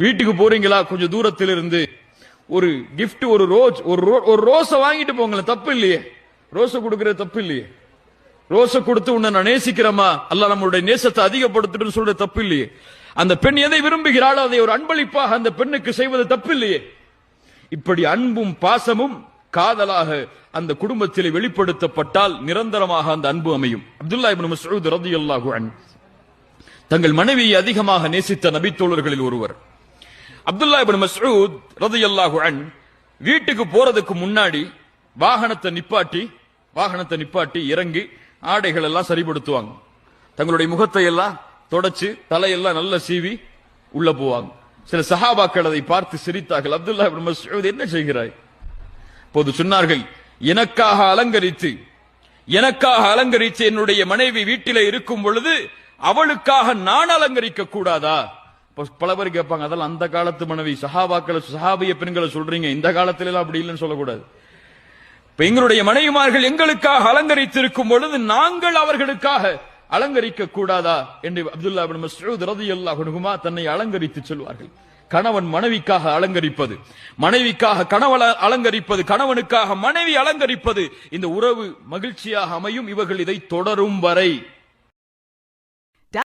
வீட்டுக்கு போறீங்களா? கொஞ்சம் தூரத்தில் இருந்து ஒரு கிஃப்ட் ஒரு ரோஸ் ஒரு ரோ- ஒரு ரோஸை வாங்கிட்டு போங்களேன். தப்பு இல்லையே. ரோஸை கொடுக்கறது தப்பு இல்லையே. ரோஸை கொடுத்து உன்னை நான் நேசிக்கிறேமா அல்ல நம்மளுடைய நேசத்தை அதிகப்படுத்துட்டு சொல்ற தப்பு இல்லையே. அந்த பெண் எதை விரும்புகிறாளோ அதை ஒரு அன்பளிப்பாக அந்த பெண்ணுக்கு செய்வது தப்பு இல்லையே. இப்படி அன்பும் பாசமும் காதலாக அந்த குடும்பத்தில் வெளிப்படுத்தப்பட்டால் நிரந்தரமாக அந்த அன்பு அமையும். அப்துல்லா இப்னு மஸ்ஊத் ரலியல்லாஹு தங்கள் மனைவியை அதிகமாக நேசித்த நபித்தோழர்களில் ஒருவர். அப்துல்லா இப்னு மஸ்ஊத் ரலியல்லாஹு அன் வீட்டுக்கு போறதுக்கு முன்னாடி வாகனத்தை நிப்பாட்டி வாகனத்தை நிப்பாட்டி இறங்கி ஆடைகள் எல்லாம் சரிப்படுத்துவாங்க தங்களுடைய முகத்தை எல்லாம் தொடச்சு தலையெல்லாம் நல்ல சீவி உள்ள போவாங்க. சில சஹாபாக்கள் அதை பார்த்து சிரித்தார்கள். அப்துல்லா இபின் மசூத் என்ன செய்கிறாய்? போது சொன்னார்கள் எனக்காக அலங்கரித்து எனக்காக அலங்கரித்து என்னுடைய மனைவி வீட்டிலே இருக்கும் பொழுது அவளுக்காக நான் அலங்கரிக்க கூடாதா? பல பேர் கேட்பாங்க அதெல்லாம் அந்த காலத்து மனைவி சஹாபாக்களை சஹாபிய பெண்களை சொல்றீங்க. இந்த காலத்துல எல்லாம் அப்படி இல்லைன்னு சொல்லக்கூடாது. இப்ப எங்களுடைய மனைவிமார்கள் எங்களுக்காக அலங்கரித்திருக்கும் பொழுது நாங்கள் அவர்களுக்காக அலங்கரிக்க கூடாதா என்று அப்துல்லா பின் மஸ்ஊத் ரலியல்லாஹு அன்ஹுமா தன்னை அலங்கரித்து சொல்வார்கள். கணவன் மனைவிக்காக அலங்கரிப்பது மனைவிக்காக கணவன் அலங்கரிப்பது கணவனுக்காக மனைவி அலங்கரிப்பது இந்த உறவு மகிழ்ச்சியாக அமையும் இவர்கள் இதை தொடரும் வரை